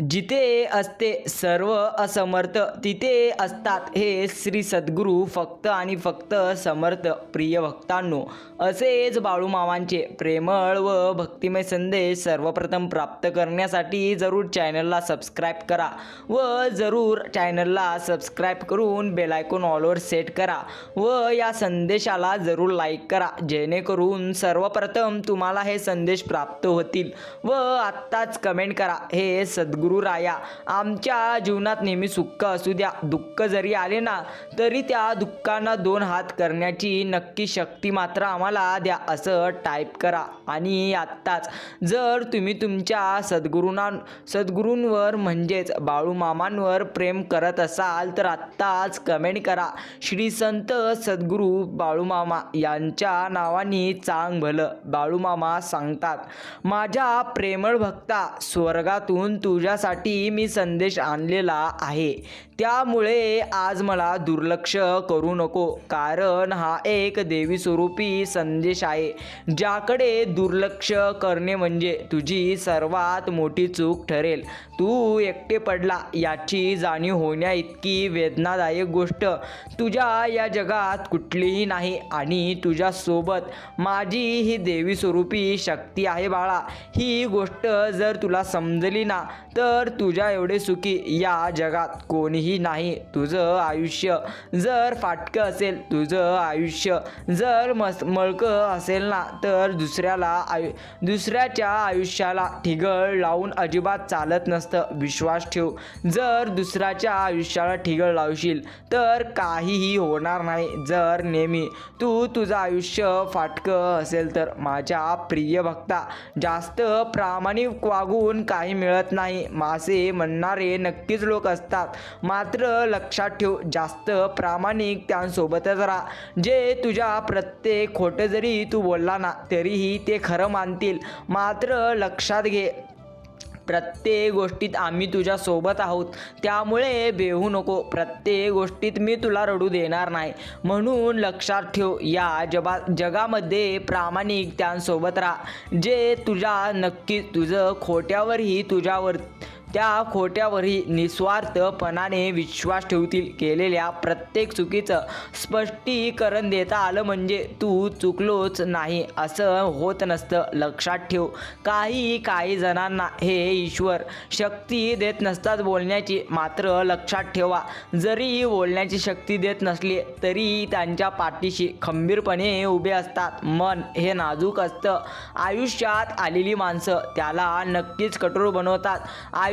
जिथे असते सर्व असमर्थ तिथे असतात हे श्री सद्गुरू फक्त आणि फक्त समर्थ प्रिय भक्तांनो. असेच बाळूमामांचे प्रेमळ व भक्तिमय संदेश सर्वप्रथम प्राप्त करण्यासाठी जरूर चॅनलला सबस्क्राईब करा व जरूर चॅनलला सबस्क्राईब करून बेलायकॉन ऑलवर सेट करा व या संदेशाला जरूर लाईक करा. जेणेकरून सर्वप्रथम तुम्हाला हे संदेश प्राप्त होतील व आत्ताच कमेंट करा. हे सद्गुरू राया. आमच्या जीवनात नेहमी सुख असू द्या. दुःख जरी आले ना तरी त्या दुःखांना दोन हात करण्याची नक्की शक्ती मात्र आम्हाला द्या असं टाईप करा. आणि आत्ताच जर तुम्ही तुमच्या सद्गुरूंना सद्गुरूंवर म्हणजेच बाळूमामांवर प्रेम करत असाल तर आत्ताच कमेंट करा. श्री संत सद्गुरू बाळूमामा यांच्या नावाने चांग भलं. बाळूमामा सांगतात माझ्या प्रेमळ भक्ता स्वर्गातून तुझ्या तुझ्यासाठी मी संदेश आणलेला आहे. त्यामुळे आज मला दुर्लक्ष करू नको. कारण हा एक देवी स्वरूपी संदेश आहे. ज्याकडे दुर्लक्ष करणे म्हणजे तुझी सर्वात मोठी चूक ठरेल. तू एकटे पडला याची जाणीव होण्या इतकी वेदनादायक गोष्ट. तुझ्या या जगात कुठलीही नाही आणि तुझ्यासोबत माझी ही देवी स्वरूपी शक्ती आहे बाळा. ही गोष्ट जर तुला समजली ना तर तुझ्या एवढे सुखी या जगात कोणीही नाही. तुझं आयुष्य जर फाटकं असेल तुझं आयुष्य जर मस मळकं असेल ना तर दुसऱ्याला आयु दुसऱ्याच्या आयुष्याला ठिगळ लावून अजिबात चालत नसतं. विश्वास ठेव. जर दुसऱ्याच्या आयुष्याला ठिगळ लावशील तर काहीही होणार नाही. जर नेहमी तू तुझं आयुष्य फाटकं असेल तर माझ्या प्रिय भक्ता जास्त प्रामाणिक वागून काही मिळत नाही. मासे म्हणणारे नक्कीच लोक असतात. मा मात्र लक्षात ठेव जास्त प्रामाणिक त्यांसोबतच राहा. जे तुझ्या प्रत्येक खोटं जरी तू बोलला ना तरीही ते खरं मानतील. मात्र लक्षात घे प्रत्येक गोष्टीत आम्ही तुझ्यासोबत आहोत. त्यामुळे बेहू नको प्रत्येक गोष्टीत मी तुला रडू देणार नाही. म्हणून लक्षात ठेव या जबा जगामध्ये प्रामाणिक त्यांसोबत राहा. जे तुझ्या नक्की तुझं खोट्यावरही तुझ्यावर त्या खोट्यावरही निस्वार्थपणाने विश्वास ठेवतील. केलेल्या प्रत्येक चुकीचं स्पष्टीकरण देता आलं म्हणजे तू चुकलोच नाही असं होत नसतं. लक्षात ठेव काही काही जणांना हे ईश्वर शक्ती देत नसतात बोलण्याची. मात्र लक्षात ठेवा जरी बोलण्याची शक्ती देत नसली तरी त्यांच्या पाठीशी खंबीरपणे उभे असतात. मन हे नाजूक असतं. आयुष्यात आलेली माणसं त्याला नक्कीच कठोर बनवतात.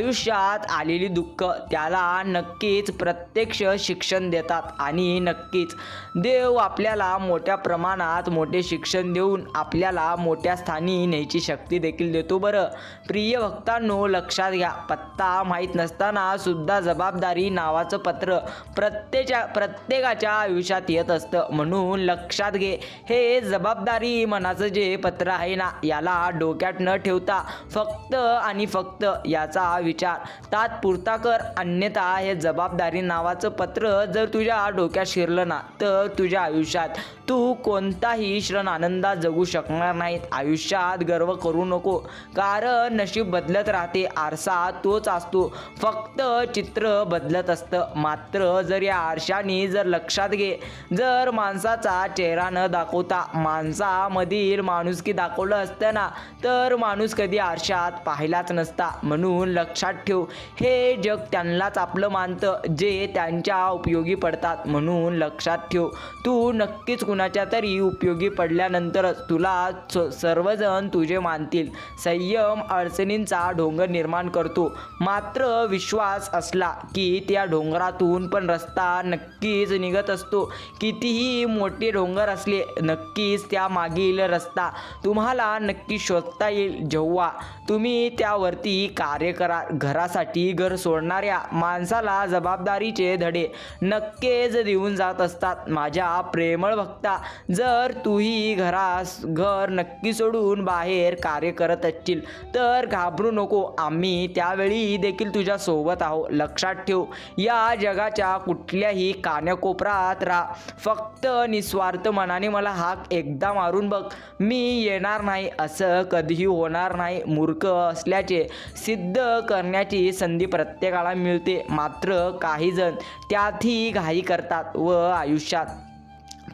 आयुष्यात आलेली दुःख त्याला नक्कीच प्रत्यक्ष शिक्षण देतात आणि नक्कीच देव आपल्याला मोठ्या प्रमाणात मोठे शिक्षण देऊन आपल्याला मोठ्या स्थानी न्यायची शक्ती देखील देतो बरं. प्रिय भक्तांनो लक्षात घ्या पत्ता माहीत नसताना सुद्धा जबाबदारी नावाचं पत्र प्रत्येच्या प्रत्येकाच्या आयुष्यात येत असतं. म्हणून लक्षात घे हे जबाबदारी मनाचं जे पत्र आहे ना याला डोक्यात न ठेवता फक्त आणि फक्त याचा विचार तात्पुरता कर अन्यथा हे जबाबदारी नावाचं पत्र जर तुझ्या डोक्यात शिरलं ना तर तुझ्या आयुष्यात तू कोणताही क्षण आनंदात जगू शकणार नाहीत. आयुष्यात गर्व करू नको कारण नशीब बदलत राहते. आरसा तोच असतो. फक्त चित्र बदलत असतं. मात्र जर या आरशाने जर लक्षात घे जर माणसाचा चेहरा न दाखवता माणसामधील माणुसकी दाखवलं असतं ना तर माणूस कधी आरशात पाहिलाच नसता. म्हणून लक्षात ठेव. हे जग त्यांनाच आपलं मानतं. जे त्यांच्या उपयोगी पडतात म्हणून लक्षात ठेव. तू नक्कीच कुणाच्या तरी उपयोगी पडल्यानंतरच तुला स- सर्वजण तुझे मानतील. संयम अडचणींचा डोंगर निर्माण करतो. मात्र विश्वास असला की त्या डोंगरातून पण रस्ता नक्कीच निघत असतो. कितीही मोठे डोंगर असले नक्कीच त्या मागील रस्ता तुम्हाला नक्की शोधता येईल. जेव्हा तुम्ही त्यावरती कार्य करा घरासाठी घर सोडणाऱ्या माणसाला जबाबदारीचे धडे नक्कीच देऊन जात असतात. माझ्या प्रेमळ भक्ता जर तूही घरास घर नक्की सोडून बाहेर कार्य करत असतील तर घाबरू नको. आम्ही त्यावेळी देखील तुझ्यासोबत आहो. लक्षात ठेव या जगाच्या कुठल्याही कान्याकोपरात राहा. फक्त निस्वार्थ मनाने मला हाक एकदा मारून बघ. मी येणार नाही असं कधीही होणार नाही मूर्ख असल्याचे सिद्ध कर सांगण्याची संधी प्रत्येकाला मिळते. मात्र काही जण त्यातही घाई करतात व आयुष्यात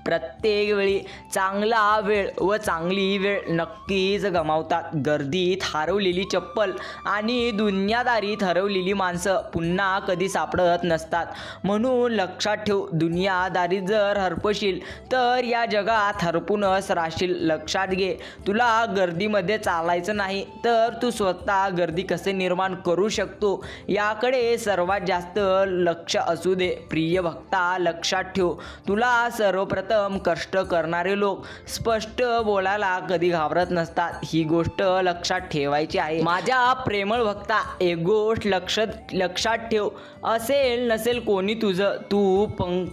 प्रत्येक वेळी चांगला वेळ व चांगली वेळ नक्कीच गमावतात. गर्दीत हरवलेली चप्पल आणि दुनियादारीत हरवलेली माणसं पुन्हा कधी सापडत नसतात. म्हणून लक्षात ठेव दुनियादारी जर हरपशील तर या जगात हरपूनच राहशील. लक्षात घे तुला गर्दीमध्ये चालायचं नाही तर तू स्वतः गर्दी कसे निर्माण करू शकतो? याकडे सर्वात जास्त लक्ष असू दे. प्रिय भक्ता लक्षात ठेव तुला सर्वप्रथम कष्ट करणारे लोक स्पष्ट बोलायला कधी घाबरत नसतात. ही गोष्ट लक्षात ठेवायची आहे. माझ्या प्रेमळ भक्ता एक गोष्ट लक्ष लक्षात ठेव. असेल नसेल कोणी तुझं तू पंक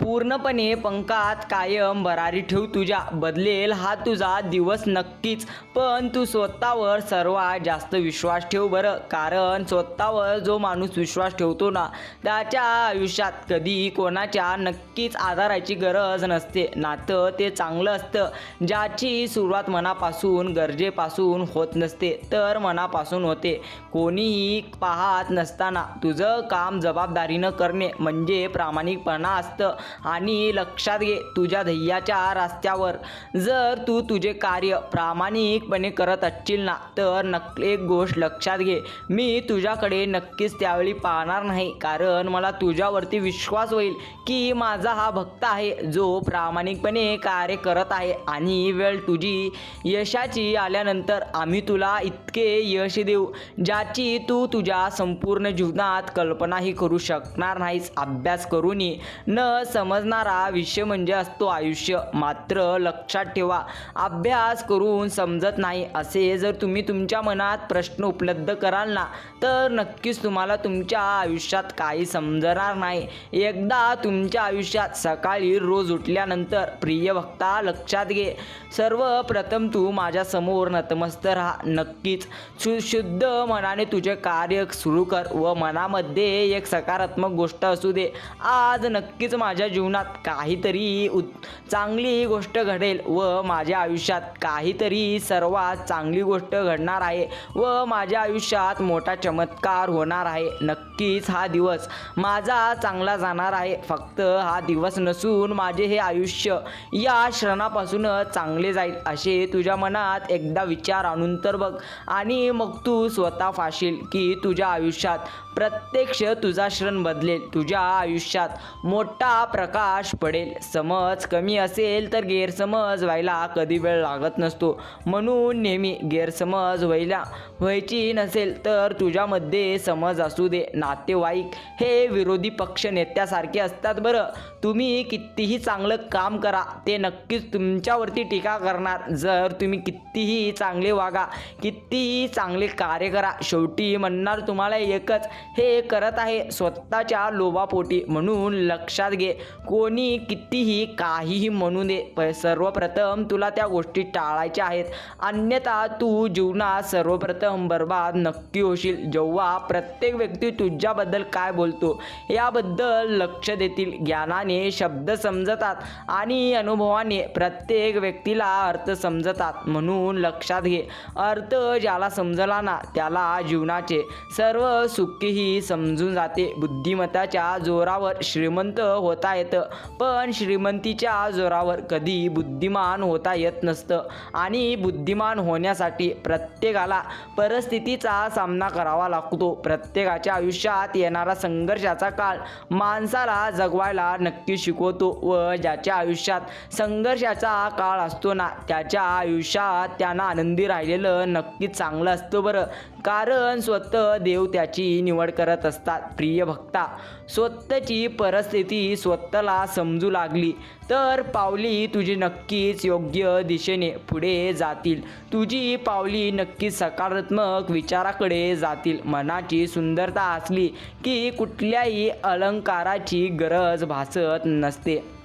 पूर्णपणे पंकात कायम भरारी ठेव तुझ्या. बदलेल हा तुझा दिवस नक्कीच. पण तू स्वतःवर सर्वात जास्त विश्वास ठेव बरं. कारण स्वतःवर जो माणूस विश्वास ठेवतो ना त्याच्या आयुष्यात कधी कोणाच्या नक्कीच आधाराची गरज नसते. नातं ते चांगलं असतं. ज्याची सुरुवात मनापासून गरजेपासून होत नसते तर मनापासून होते. कोणीही पाहत नसताना तुझं काम जबाबदारीनं करणे म्हणजे प्रामाणिकपणा असतं. आणि लक्षात घे तुझ्या ध्येयाच्या रस्त्यावर. जर तू तुझे कार्य प्रामाणिकपणे करत असशील ना तर नक् एक गोष्ट लक्षात घे. मी तुझ्याकडे नक्कीच त्यावेळी पाहणार नाही कारण मला तुझ्यावरती विश्वास होईल की माझा हा भक्त आहे जो प्रामाणिकपणे कार्य करत आहे आणि वेळ तुझी यशाची आल्यानंतर आम्ही तुला इतके यश देऊ ज्याची तू तुझ्या संपूर्ण जीवनात कल्पनाही करू शकणार नाहीस. अभ्यास करूनही न समजणारा विषय म्हणजे असतो आयुष्य. मात्र लक्षात ठेवा अभ्यास करून समजत नाही असे जर तुम्ही तुमच्या मनात प्रश्न उपलब्ध कराल ना तर नक्कीच तुम्हाला तुमच्या आयुष्यात काही समजणार नाही. एकदा तुमच्या आयुष्यात सकाळी रोज उठल्यानंतर प्रिय भक्ता लक्षात घे. सर्वप्रथम तू माझ्यासमोर नतमस्त राहा. नक्कीच सुशुद्ध मनाने तुझे कार्य सुरू कर व मनामध्ये एक सकारात्मक गोष्ट असू दे. आज नक्कीच माझ्या माझ्या जीवनात काहीतरी उत चांगली गोष्ट घडेल व माझ्या आयुष्यात काहीतरी सर्वात चांगली गोष्ट घडणार आहे व माझ्या आयुष्यात मोठा चमत्कार होणार आहे. नक्कीच हा दिवस माझा चांगला जाणार आहे. फक्त हा दिवस नसून माझे हे आयुष्य या क्षणापासूनच चांगले जाईल असे तुझ्या मनात एकदा विचार आणून तर बघ. आणि मग तू स्वतः फाशील की तुझ्या आयुष्यात प्रत्यक्ष तुझा क्षण बदलेल तुझ्या आयुष्यात मोठा प्रकाश पडेल. समज कमी असेल तर गैरसमज व्हायला कधी वेळ लागत नसतो. म्हणून नेहमी गैरसमज व्हायला व्हायची नसेल तर तुझ्यामध्ये समज असू दे. नातेवाईक हे विरोधी पक्ष नेत्यासारखे असतात बरं. तुम्ही कितीही चांगलं काम करा ते नक्कीच तुमच्यावरती टीका करणार. जर तुम्ही कितीही चांगले वागा कितीही चांगले कार्य करा शेवटी म्हणणार तुम्हाला एकच हे करत आहे स्वतःच्या लोभापोटी म्हणून लक्षात घे. कोणी कितीही काहीही म्हणू दे प सर्वप्रथम तुला त्या गोष्टी टाळायच्या आहेत. अन्यथा तू जीवनात सर्वप्रथम बर्बाद नक्की होशील. जेव्हा प्रत्येक व्यक्ती तुझ्याबद्दल काय बोलतो याबद्दल लक्ष देतील. ज्ञानाने शब्द समजतात आणि अनुभवाने प्रत्येक व्यक्तीला अर्थ समजतात म्हणून लक्षात घे. अर्थ ज्याला समजला ना त्याला जीवनाचे सर्व सुखी ही समजून जाते. बुद्धिमत्ताच्या जोरावर श्रीमंत होता येतं. पण श्रीमंतीच्या जोरावर कधी बुद्धिमान होता येत नसतं. आणि बुद्धिमान होण्यासाठी प्रत्येकाला परिस्थितीचा सामना करावा लागतो. प्रत्येकाच्या आयुष्यात येणारा संघर्षाचा काळ माणसाला जगवायला नक्की शिकवतो व ज्याच्या आयुष्यात संघर्षाचा काळ असतो ना त्याच्या आयुष्यात त्यांना आनंदी राहिलेलं नक्कीच चांगलं असतं बरं. कारण स्वतः देव त्याची निवड करत असतात. प्रिय भक्ता स्वतःची परिस्थिती स्वतःला समजू लागली. तर पावली तुझी नक्कीच योग्य दिशेने पुढे जातील. तुझी पावली नक्कीच सकारात्मक विचाराकडे जातील. मनाची सुंदरता असली की कुठल्याही अलंकाराची गरज भासत नसते.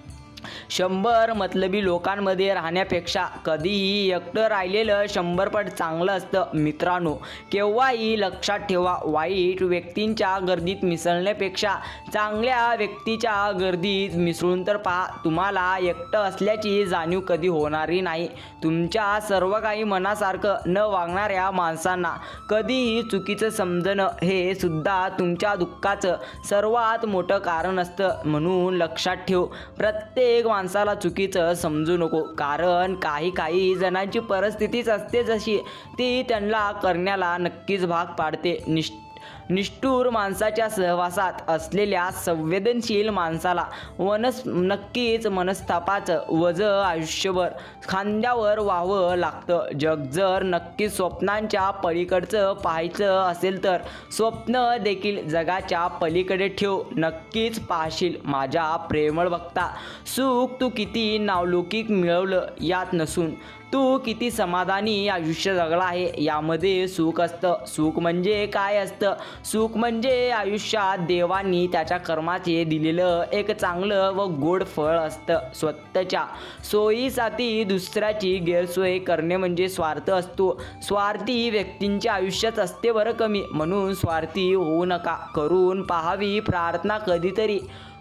शंभर मतलबी लोकांमध्ये राहण्यापेक्षा कधीही एकटं राहिलेलं शंभरपट चांगलं असतं मित्रांनो. केव्हाही लक्षात ठेवा वाईट व्यक्तींच्या गर्दीत मिसळण्यापेक्षा चांगल्या व्यक्तीच्या गर्दीत मिसळून तर पहा तुम्हाला एकटं असल्याची जाणीव कधी होणारी नाही. तुमच्या सर्व काही मनासारखं न वागणाऱ्या माणसांना कधीही चुकीचं समजणं हे सुद्धा तुमच्या दुःखाचं सर्वात मोठं कारण असतं म्हणून लक्षात ठेव. प्रत्येक प्रत्येक माणसाला चुकीचं समजू नको. कारण काही काही जणांची परिस्थितीच असते जशी. ती त्यांना करण्याला नक्कीच भाग पाडते. निष्ठ निष्ठूर माणसाच्या सहवासात असलेल्या संवेदनशील माणसाला वनस नक्कीच मनस्तापाचं वज आयुष्यभर खांद्यावर व्हावं लागतं. जग जर नक्की स्वप्नांच्या पलीकडचं पाहायचं असेल तर स्वप्न देखील जगाच्या पलीकडे ठेव. नक्कीच पाहशील माझ्या प्रेमळ बघता सुख तू किती नावलौकिक मिळवलं यात नसून तू किती समाधानी आयुष्य जगला आहे? यामध्ये सुख असतं. सुख म्हणजे काय असतं? सुख म्हणजे आयुष्यात देवांनी त्याच्या कर्माचे दिलेलं एक चांगलं व गोड फळ असतं. स्वतःच्या सोयीसाठी दुसऱ्याची गैरसोय करणे म्हणजे स्वार्थ असतो. स्वार्थी व्यक्तींच्या आयुष्यात असते बरं कमी. म्हणून स्वार्थी होऊ नका. करून पाहावी प्रार्थना कधीतरी.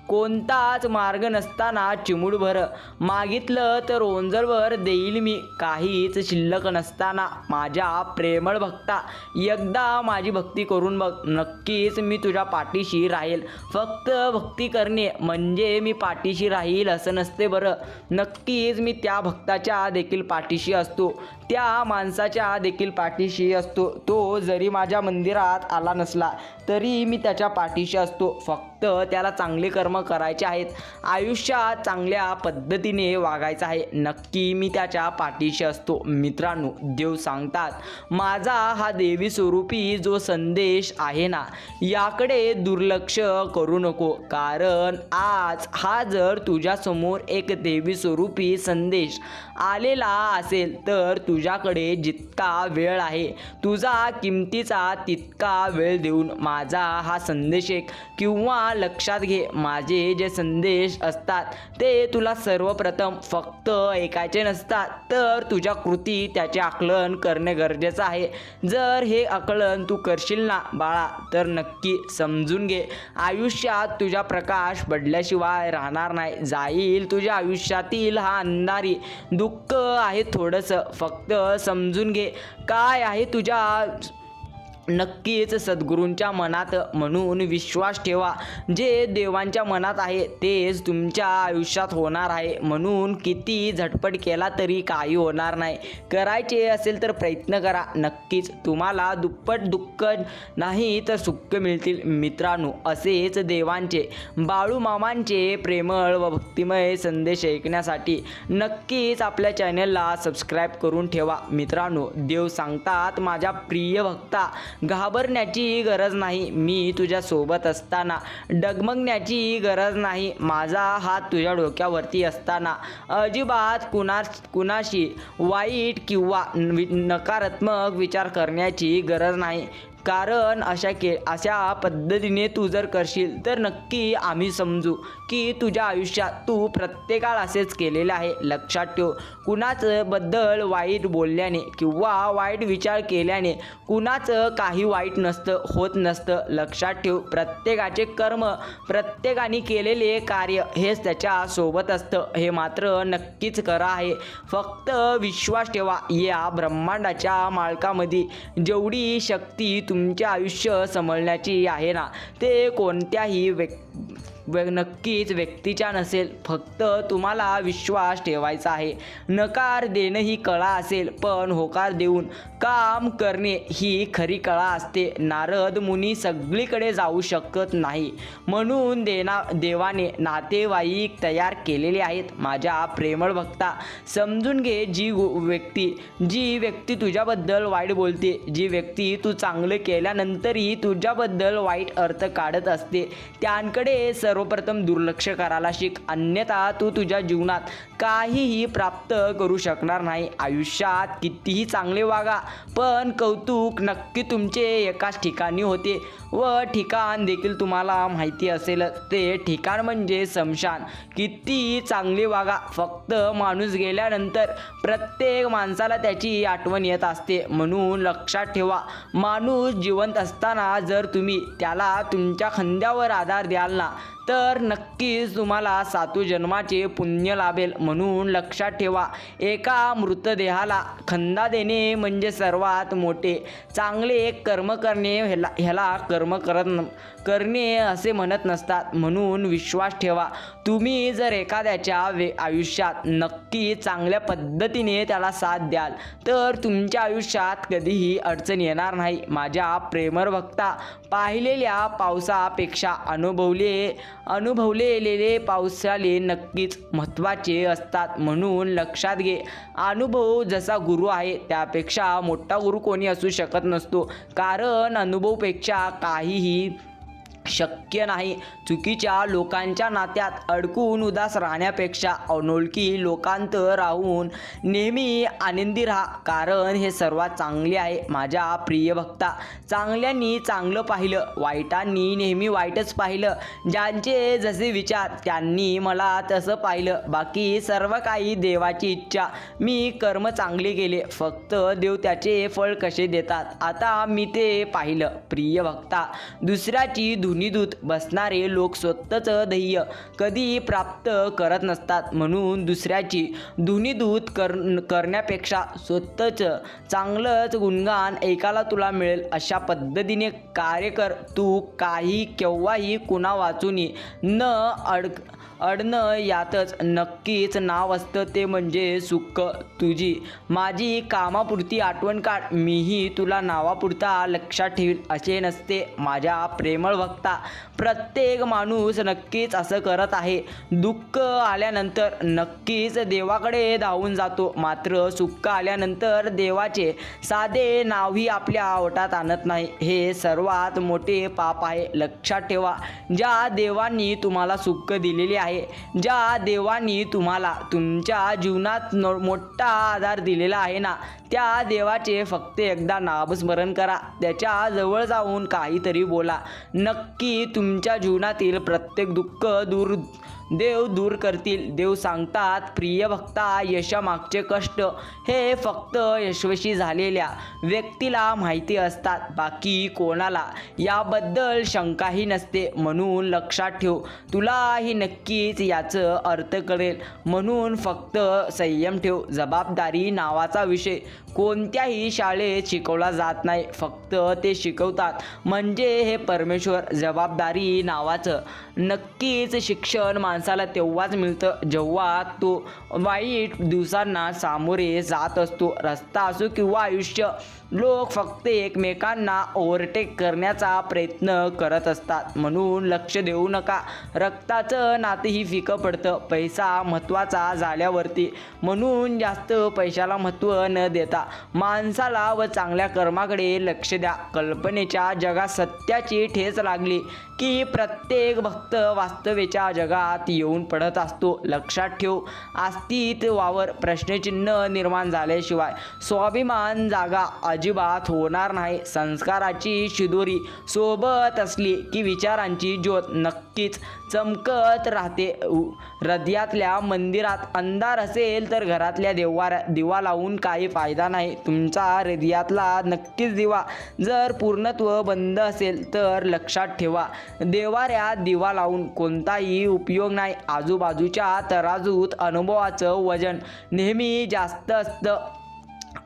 कोणताच मार्ग नसताना चिमूडभर. मागितलं तर ओंजळवर देईल मी काहीच शिल्लक नसताना. माझ्या प्रेमळ भक्ता एकदा माझी भक्ती करून बघ. नक्कीच मी तुझ्या पाठीशी राहील. फक्त भक्ती करणे म्हणजे मी पाठीशी राहील असं नसते बरं. नक्कीच मी त्या भक्ताच्या देखील पाठीशी असतो. त्या माणसाच्या देखील पाठीशी असतो. तो जरी माझ्या मंदिरात आला नसला तरी मी त्याच्या पाठीशी असतो. फक्त त्याला चांगले कर्म करायचे आहेत. आयुष्यात चांगल्या पद्धतीने वागायचं आहे. नक्की मी त्याच्या पाठीशी असतो. मित्रांनो देव सांगतात माझा हा देवी स्वरूपी जो संदेश आहे ना याकडे दुर्लक्ष करू नको. कारण आज हा जर तुझ्यासमोर एक देवी स्वरूपी संदेश आलेला असेल तर तुझ्याकडे जितका वेळ आहे तुझा किमतीचा तितका वेळ देऊन माझा हा संदेश एक. किंवा लक्षात घे माझे जे संदेश असतात ते तुला सर्वप्रथम फक्त ऐकायचे नसतात. तर तुझ्या कृती त्याचे आकलन करणे गरजेचं आहे. जर हे आकलन तू करशील ना बाळा तर नक्की समजून घे. आयुष्यात तुझा प्रकाश पडल्याशिवाय राहणार नाही. जाईल तुझ्या आयुष्यातील हा अंधारी. दुःख आहे थोडंसं फक्त समजून घे. काय आहे तुझ्या नक्कीच सद्गुरूंच्या मनात म्हणून विश्वास ठेवा. जे देवांच्या मनात आहे तेच तुमच्या आयुष्यात होणार आहे. म्हणून किती झटपट केला तरी काही होणार नाही. करायचे असेल तर प्रयत्न करा. नक्कीच तुम्हाला दुप्पट दुःख नाही तर सुख मिळतील मित्रांनो. असेच देवांचे बाळू मामांचे प्रेमळ व भक्तिमय संदेश ऐकण्यासाठी नक्कीच आपल्या चॅनलला सबस्क्राईब करून ठेवा. मित्रांनो देव सांगतात माझ्या प्रिय भक्ता घाबरण्याची गरज नाही. मी तुझ्यासोबत असताना. डगमगण्याची गरज नाही. माझा हात तुझ्या डोक्यावरती असताना. अजिबात कुणा कुणाशी वाईट किंवा वि- नकारात्मक विचार करण्याची गरज नाही. कारण अशा के अशा पद्धतीने तू जर करशील तर नक्की आम्ही समजू की तुझ्या आयुष्यात तू प्रत्येकाला असेच केलेले आहे. लक्षात ठेव कुणाचं बद्दल वाईट बोलल्याने किंवा वाईट विचार केल्याने कुणाचं काही वाईट नसतं होत नसतं. लक्षात ठेव प्रत्येकाचे कर्म प्रत्येकाने केलेले कार्य हेच त्याच्या सोबत असतं. हे मात्र नक्कीच करा आहे. फक्त विश्वास ठेवा या ब्रह्मांडाच्या मालकामध्ये जेवढी शक्ती तुमचे आयुष्य समजण्याची आहे ना? ते कोणत्याही व्यक् व नक्कीच व्यक्तीच्या नसेल फक्त तुम्हाला विश्वास ठेवायचा आहे. नकार देणं ही कळा असेल पण होकार देऊन काम करणे ही खरी कळा असते. नारद मुनी सगळीकडे जाऊ शकत नाही. म्हणून देना देवाने नातेवाईक तयार केलेले आहेत. माझ्या प्रेमळ भक्ता समजून घे जी व्यक्ती जी व्यक्ती तुझ्याबद्दल वाईट बोलते जी व्यक्ती तू चांगलं केल्यानंतरही तुझ्याबद्दल वाईट अर्थ काढत असते. त्यांकडे सर्वप्रथम दुर्लक्ष करायला शिक. अन्यथा तू तुझ्या जीवनात काहीही प्राप्त करू शकणार नाही. आयुष्यात कितीही चांगले वागा पण कौतुक नक्की तुमचे एकाच ठिकाणी होते. व ठिकाण देखील तुम्हाला माहिती असेल. ते ठिकाण म्हणजे समशान किती चांगली वागा. फक्त माणूस गेल्यानंतर प्रत्येक माणसाला त्याची आठवण येत असते. म्हणून लक्षात ठेवा. माणूस जिवंत असताना जर तुम्ही त्याला तुमच्या खांद्यावर आधार द्याल ना तर नक्कीच तुम्हाला सातू जन्माचे पुण्य लाभेल. म्हणून लक्षात ठेवा. एका मृतदेहाला खंदा देणे म्हणजे सर्वात मोठे. चांगले कर्म करणे ह्याला ह्याला कर्म करत करणे असे म्हणत नसतात. म्हणून विश्वास ठेवा. तुम्ही जर एखाद्याच्या वे आयुष्यात नक्की चांगल्या पद्धतीने त्याला साथ द्याल तर तुमच्या आयुष्यात कधीही अडचण येणार नाही. माझ्या प्रेमर भक्ता पाहिलेल्या पावसापेक्षा अनुभवले अनुभवलेले पावसाले नक्कीच महत्त्वाचे असतात म्हणून लक्षात घे. अनुभव जसा गुरु आहे त्यापेक्षा मोठा गुरु कोणी असू शकत नसतो. कारण अनुभवपेक्षा काहीही शक्य नाही. चुकीच्या लोकांच्या नात्यात अडकून उदास राहण्यापेक्षा अनोळखी लोकांत राहून नेहमी आनंदी राहा. कारण हे सर्वात चांगले आहे. माझ्या प्रिय भक्ता चांगल्यांनी चांगलं पाहिलं. वाईटांनी नेहमी वाईटच पाहिलं. ज्यांचे जसे विचार त्यांनी मला तसं पाहिलं. बाकी सर्व काही देवाची इच्छा. मी कर्म चांगले केले. फक्त देव त्याचे फळ कसे देतात? आता मी ते पाहिलं. प्रिय भक्ता दुसऱ्याची धुनीदूत बसणारे लोक स्वतःचं ध्येय कधीही प्राप्त करत नसतात. म्हणून दुसऱ्याची धुनीदूत कर करण्यापेक्षा स्वतःचं चांगलंच गुणगान ऐकायला तुला मिळेल. अशा पद्धतीने कार्य कर. तू काही केव्हाही कुणा वाचून न अडक अडणं यातच नक्कीच नाव असतं ते म्हणजे सुख तुझी. माझी कामापुरती आठवण काढ मीही तुला नावापुरता लक्षात ठेवील असे नसते माझ्या प्रेमळ भक्ता प्रत्येक माणूस नक्कीच असं करत आहे. दुःख आल्यानंतर नक्कीच देवाकडे धावून जातो मात्र सुख आल्यानंतर देवाचे साधे नावही आपल्या ओटात आणत नाही. हे सर्वात मोठे पाप आहे लक्षात ठेवा. ज्या देवांनी तुम्हाला सुख दिलेले आहे ज्या देवांनी तुम्हाला तुमच्या जीवनात मोठा आधार दिलेला आहे ना त्या देवाचे फक्त एकदा नामस्मरण करा. त्याच्याजवळ जाऊन काहीतरी बोला. नक्की तुमच्या जीवनातील प्रत्येक दुःख दूर देव दूर करतील. देव सांगतात प्रिय भक्ता यशामागचे कष्ट हे फक्त यशस्वी झालेल्या व्यक्तीला माहिती असतात. बाकी कोणाला याबद्दल शंकाही नसते. म्हणून लक्षात ठेव. तुलाही नक्कीच याचं अर्थ कळेल. म्हणून फक्त संयम ठेव. जबाबदारी नावाचा विषय. कोणत्याही शाळेत शिकवला जात नाही. फक्त ते शिकवतात. म्हणजे हे परमेश्वर. जबाबदारी नावाचं. नक्कीच शिक्षण माणसाला तेव्हाच मिळतं जेव्हा तो वाईट दिवसांना सामोरे जात असतो. रस्ता असो किंवा आयुष्य लोक फक्त एकमेकांना ओव्हरटेक करण्याचा प्रयत्न करत असतात. म्हणून लक्ष देऊ नका. रक्ताचं नातंही फिकं पडतं. पैसा महत्त्वाचा झाल्यावरती. म्हणून जास्त पैशाला महत्त्व न देता माणसाला व चांगल्या कर्माकडे लक्ष द्या. कल्पनेच्या जगात सत्याची ठेच लागली की प्रत्येक भक्त वास्तवेच्या जगात येऊन पडत असतो. लक्षात ठेव. अस्तित्वावर प्रश्नचिन्ह निर्माण झाल्याशिवाय स्वाभिमान जागा अजिबात होणार नाही. संस्काराची शिदोरी सोबत असली की विचारांची ज्योत नक्कीच चमकत राहते. उ- हृदयातल्या मंदिरात अंधार असेल तर घरातल्या देवा दिवा लावून काही फायदा नाही. तुमचा हृदयातला नक्कीच दिवा जर पूर्णत्व बंद असेल तर लक्षात ठेवा. देवाऱ्यात दिवा लावून कोणताही उपयोग नाही. आजूबाजूच्या तराजूत अनुभवाचं वजन नेहमी जास्त असतं.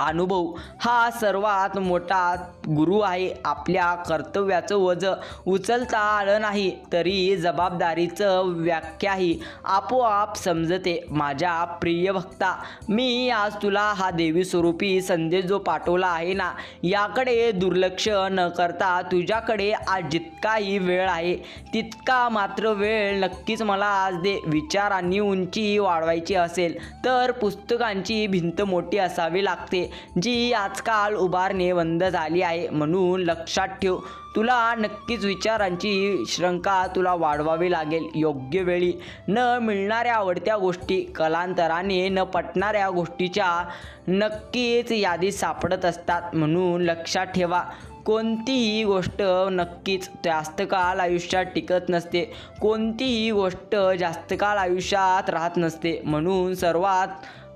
अनुभव. हा सर्वात मोठा गुरु आहे. आपल्या कर्तव्याचं वज उचलता आलं नाही तरी जबाबदारीचं व्याख्याही आपोआप समजते. माझ्या प्रिय भक्ता मी आज तुला हा देवी स्वरूपी संदेश जो पाठवला आहे ना याकडे दुर्लक्ष न करता तुझ्याकडे आज जितकाही वेळ आहे तितका मात्र वेळ नक्कीच मला आज दे. विचारांनी उंची वाढवायची असेल तर पुस्तकांची भिंत मोठी असावी लागते. जी आजकाल उभारणे बंद झाली आहे म्हणून लक्षात ठेव. तुला नक्कीच विचारांची श्रंका तुला वाढवावी लागेल. योग्य वेळी न मिळणाऱ्या आवडत्या गोष्टी कलांतराने न पटणाऱ्या गोष्टीच्या नक्कीच यादी सापडत असतात म्हणून लक्षात ठेवा. कोणतीही गोष्ट नक्कीच जास्त काळ आयुष्यात टिकत नसते. कोणतीही गोष्ट जास्त काळ आयुष्यात राहत नसते म्हणून सर्वात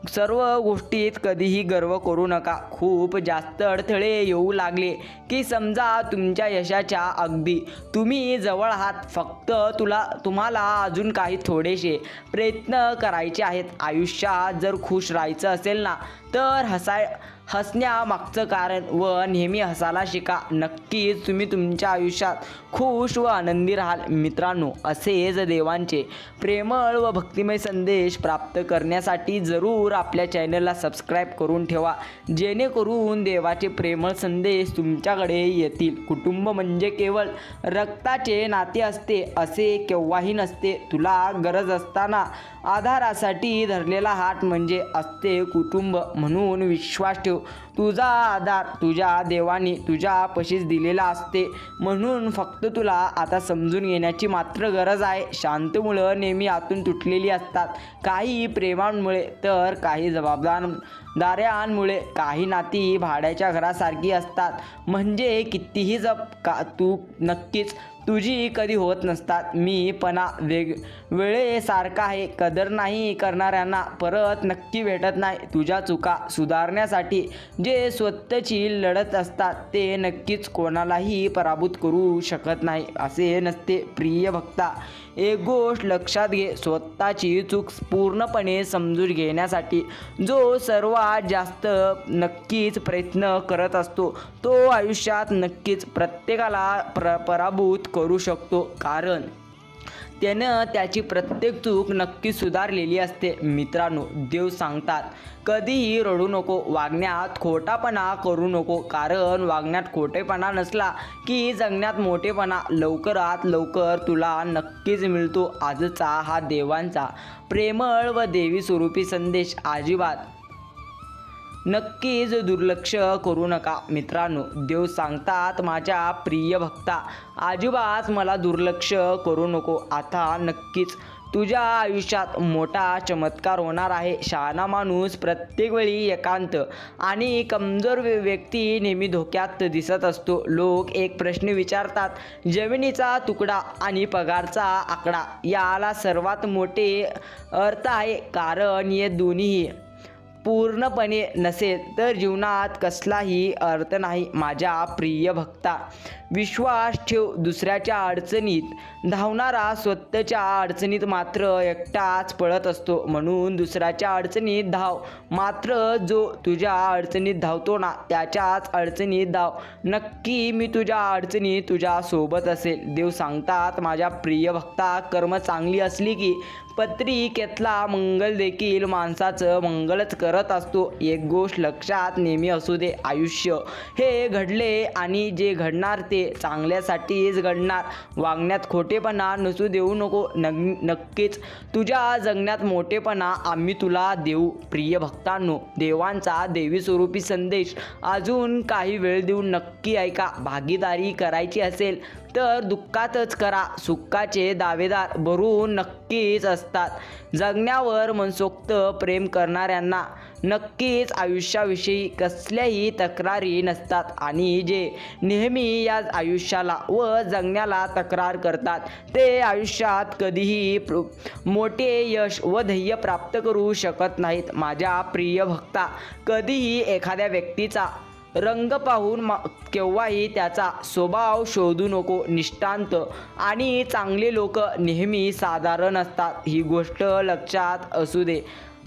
सर्व गोष्टीत कधीही गर्व करू नका. खूप जास्त अडथळे येऊ लागले की समजा तुमच्या यशाच्या अगदी तुम्ही जवळ आहात. फक्त तुला तुम्हाला अजून काही थोडेसे प्रयत्न करायचे आहेत. आयुष्यात जर खुश राहायचं असेल ना तर हसाय हसण्यामागचं कारण व नेहमी हसायला शिका. नक्कीच तुम्ही तुमच्या आयुष्यात खुश व आनंदी राहाल. मित्रांनो असेच देवांचे प्रेमळ व भक्तिमय संदेश प्राप्त करण्यासाठी जरूर आपल्या चॅनलला सबस्क्राईब करून ठेवा. जेणेकरून देवाचे प्रेमळ संदेश तुमच्याकडे येतील. कुटुंब म्हणजे केवळ रक्ताचे नाते असते असे केव्हाही नसते. तुला गरज असताना आधारासाठी धरलेला हात म्हणजे असते कुटुंब. म्हणून विश्वास ठेव. तुझा आधार तुझ्या देवाने तुझ्या पशीच दिलेला असते. म्हणून फक्त तुला आता समजून घेण्याची मात्र गरज आहे. शांत मुलं नेहमी आतून तुटलेली असतात. काही प्रेमांमुळे तर काही जबाबदार दाऱ्यांमुळे काही नाती भाड्याच्या घरासारखी असतात. म्हणजे कितीही जप का तू नक्कीच तुझी कधी होत नसतात. मी पणा वेग वेळेसारखा आहे. कदर नाही करणाऱ्यांना परत नक्की भेटत नाही. तुझ्या चुका सुधारण्यासाठी जे स्वतःची लढत असतात ते नक्कीच कोणालाही पराभूत करू शकत नाही. असे नसते प्रिय भक्ता एक गोष्ट लक्षात घे स्वतःची चूक पूर्णपणे समजून घेण्यासाठी जो सर्वात जास्त नक्कीच प्रयत्न करत असतो तो आयुष्यात नक्कीच प्रत्येकाला प्र पराभूत करू शकतो. कारण त्यानं त्याची प्रत्येक चूक नक्की सुधारलेली असते. मित्रांनो देव सांगतात कधीही रडू नको वागण्यात खोटापणा करू नको कारण वागण्यात खोटेपणा नसला की जगण्यात मोठेपणा. लवकरात लवकर तुला नक्कीच मिळतो. आजचा हा देवांचा प्रेमळ व देवी स्वरूपी संदेश. अजिबात नक्कीच दुर्लक्ष करू नका. मित्रांनो देव सांगतात माझ्या प्रिय भक्ता अजिबात मला दुर्लक्ष करू नको. आता नक्कीच तुझ्या आयुष्यात मोठा चमत्कार होणार आहे. शहाणा माणूस प्रत्येक वेळी एकांत आणि कमजोर व्य- व्यक्ती नेहमी धोक्यात दिसत असतो. लोक एक प्रश्न विचारतात जमिनीचा तुकडा आणि पगारचा आकडा याला सर्वात मोठे अर्थ आहे. कारण हे दोन्ही पूर्णपणे नसेल तर जीवनात कसलाही अर्थ नाही माझ्या प्रिय भक्ता. विश्वास ठेव दुसऱ्याच्या अडचणीत. धावणारा स्वतःच्या अडचणीत मात्र एकटाच पळत असतो. म्हणून दुसऱ्याच्या अडचणीत धाव. मात्र जो तुझ्या अडचणीत धावतो ना त्याच्याच अडचणीत धाव. नक्की मी तुझ्या अडचणीत तुझ्या सोबत असेल. देव सांगतात माझ्या प्रिय भक्ता कर्म चांगली असली की पत्रिकेतला मंगल देखील माणसाचं मंगलच करत असतो. एक गोष्ट लक्षात नेहमी असू दे आयुष्य. हे घडले आणि जे घडणार ते चांगल्यासाठीच घडणार. वागण्यात खोटेपणा नसू देऊ नको नग नक्कीच. तुझ्या जगण्यात मोठेपणा आम्ही तुला देऊ प्रिय भक्तांनो. देवांचा देवी स्वरूपी संदेश. अजून काही वेळ देऊन नक्की ऐका. भागीदारी करायची असेल तर दुःखातच करा. सुखाचे दावेदार भरून नक्कीच असतात. जगण्यावर मनसोक्त प्रेम करणाऱ्यांना नक्कीच आयुष्याविषयी कसल्याही तक्रारी नसतात. आणि जे नेहमी या आयुष्याला व जगण्याला तक्रार करतात ते आयुष्यात कधीही मोठे यश व ध्येय प्राप्त करू शकत नाहीत. माझ्या प्रिय भक्ता कधीही एखाद्या व्यक्तीचा रंग पाहून मा केव्हाही त्याचा स्वभाव शोधू नको निष्ठांत. आणि चांगले लोक नेहमी साधारण असतात. ही गोष्ट लक्षात असू दे.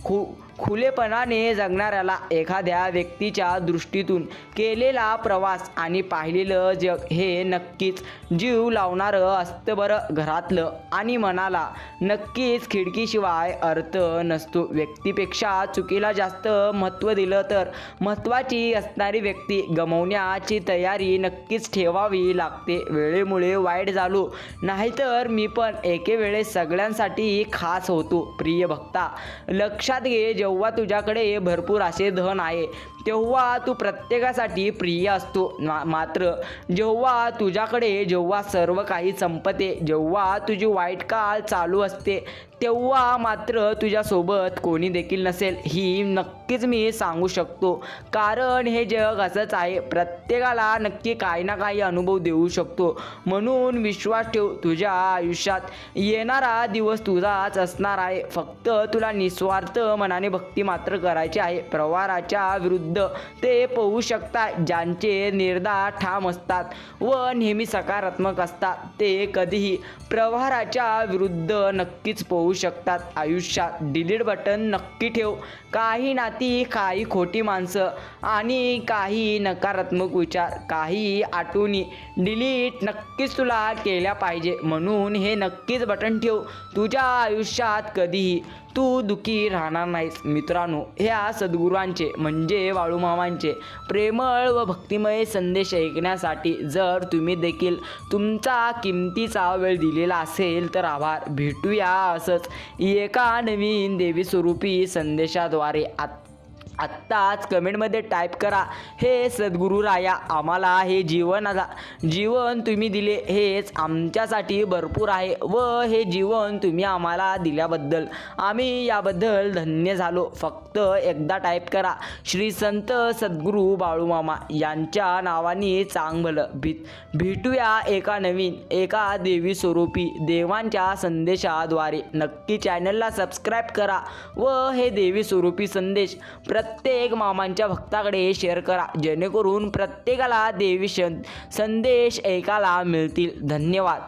खु खुलेपणाने जगणाऱ्याला एखाद्या व्यक्तीच्या दृष्टीतून केलेला प्रवास आणि पाहिलेलं जग हे नक्कीच जीव लावणारं असतं बरं घरातलं. आणि मनाला नक्कीच खिडकीशिवाय अर्थ नसतो. व्यक्तीपेक्षा चुकीला जास्त महत्त्व दिलं तर महत्त्वाची असणारी व्यक्ती गमवण्याची तयारी नक्कीच ठेवावी लागते. वेळेमुळे वाईट झालो. नाहीतर मी पण एके वेळेस सगळ्यांसाठी खास होतो. प्रिय भक्ता लक्षात घे जेव्हा तुझ्याकडे हे भरपूर असे धन आहे तेव्हा तू प्रत्येकासाठी प्रिय असतो मा- मात्र जेव्हा तुझ्याकडे जेव्हा सर्व काही संपते जेव्हा तुझी वाईट काळ चालू असते तेव्हा मात्र तुझ्यासोबत कोणी देखील नसेल ही नक्कीच मी सांगू शकतो. कारण हे जग असंच आहे प्रत्येकाला नक्की काही ना काही अनुभव देऊ शकतो. म्हणून विश्वास ठेव तुझ्या आयुष्यात. येणारा दिवस तुझाच असणार आहे. फक्त तुला निस्वार्थ मनाने भक्ती मात्र करायची आहे. प्रवाराच्या विरुद्ध ते पोहू शकतात ज्यांचे निर्धार ठाम असतात व नेहमी सकारात्मक असतात. ते कधीही प्रवाहाच्या विरुद्ध नक्कीच पोहू शकतात. आयुष्यात डिलीट बटन नक्की ठेव. काही नाती काही खोटी माणसं आणि काही नकारात्मक विचार काही आठवणी. डिलीट नक्कीच तुला केल्या पाहिजे. म्हणून हे नक्कीच बटन ठेव. तुझ्या आयुष्यात कधीही तू दुखी राहणार नाहीस. मित्रांनो ह्या सद्गुरूंचे म्हणजे वाळूमामांचे प्रेमळ व भक्तिमय संदेश ऐकण्यासाठी जर तुम्ही देखील तुमचा किमतीचा वेळ दिलेला असेल तर आभार. भेटूया असंच एका नवीन देवी स्वरूपी संदेशाद्वारे. आत आत्ताच कमेंटमध्ये टाईप करा हे सद्गुरू राया आम्हाला हे जीवन जीवन तुम्ही दिले हेच आमच्यासाठी भरपूर आहे व हे जीवन तुम्ही आम्हाला दिल्याबद्दल. आम्ही याबद्दल धन्य झालो. फक्त एकदा टाईप करा श्री संत सद्गुरू बाळूमामा यांच्या नावाने चांग भलं भीत भेटूया एका नवीन एका देवी स्वरूपी देवांच्या संदेशाद्वारे. नक्की चॅनलला सबस्क्राईब करा व हे देवी स्वरूपी संदेश प्रत प्रत्येक मामांच्या भक्ताकडे शेअर करा. जेणेकरून प्रत्येकाला देवी संदेश ऐकायला मिळतील. धन्यवाद.